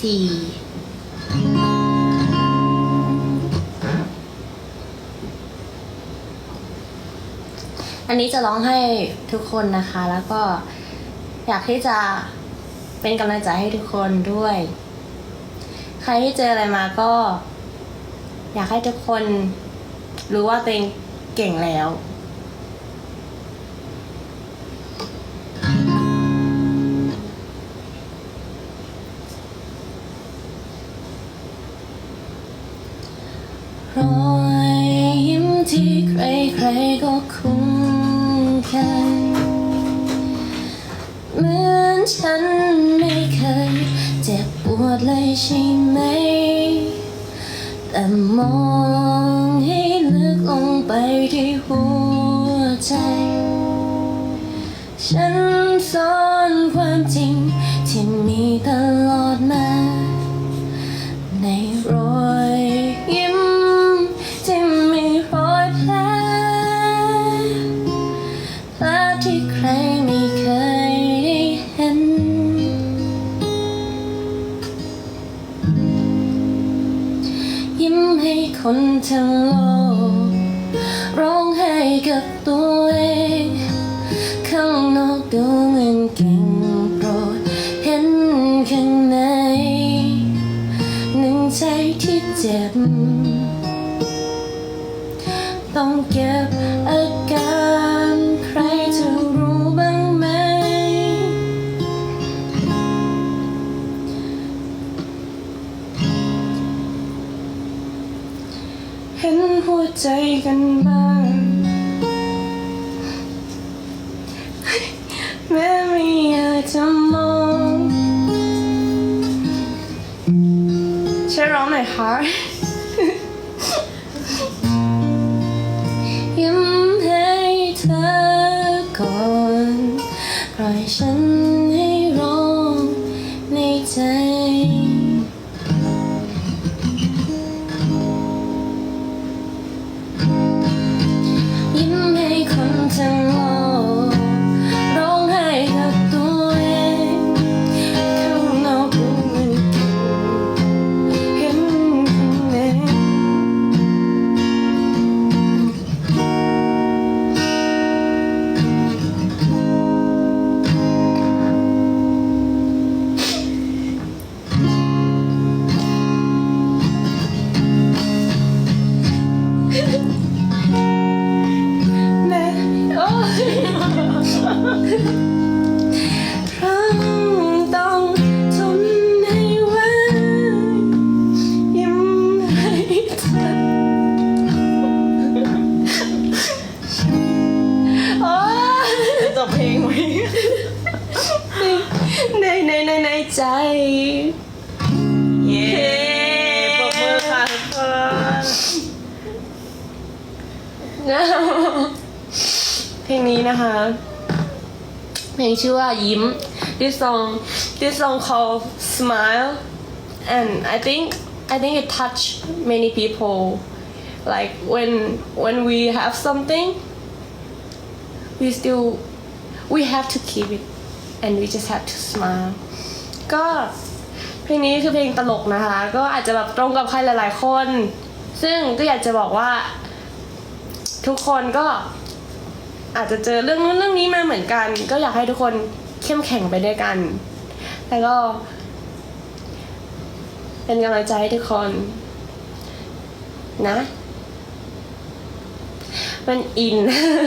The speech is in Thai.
สี่อันนี้จะร้องให้ทุกคนนะคะ แล้วก็อยากที่จะเป็นกำลังใจให้ทุกคนด้วย ใครที่เจออะไรมาก็ อยากให้ทุกคนรู้ว่าตัวเองเก่งแล้ว รอยยิ้มที่ใครๆก็คุ้นเคยเหมือนฉันไม่เคย เจ็บปวดเลยใช่ไหม แต่มองให้ลึกลงไปที่หัวใจ ฉันซ่อนความจริงที่มีตลอดมา ในรอย ที่ใครไม่เคยได้เห็น ยิ้มให้คนทั้งโลก ร้องไห้กับตัวเอง ข้างนอกดูเหมือนเก่งโปรดเห็นข้างใน หนึ่งใจที่เจ็บ ต้องเก็บอาการ ใครจะรู้บ้างไหม เห็นหัวใจกันบ้าง แม้ไม่อยากจะมองช่วยร้องหน่อยค่ะ ฉันให้ร้องในใจ ยิ้มให้คนทั้ง ในในในใจ เย้ปรบมือค่ะทุกคน เพลงนี้นะคะ เพลงชื่อว่ายิ้ม this song this song called smile and I think I think it touch many people like when when we have something we still we have to keep it and we just have to smile ก็เพลงนี้คือเพลงตลกนะคะ ก็อาจจะแบบตรงกับใครหลายๆคน ซึ่งก็อยากจะบอกว่า ทุกคนก็อาจจะเจอเรื่องนู้นเรื่องนี้มาเหมือนกัน ก็อยากให้ทุกคนเข้มแข็งไปด้วยกัน แล้วก็ เป็นกำลังใจให้ทุกคน นะ มันอิน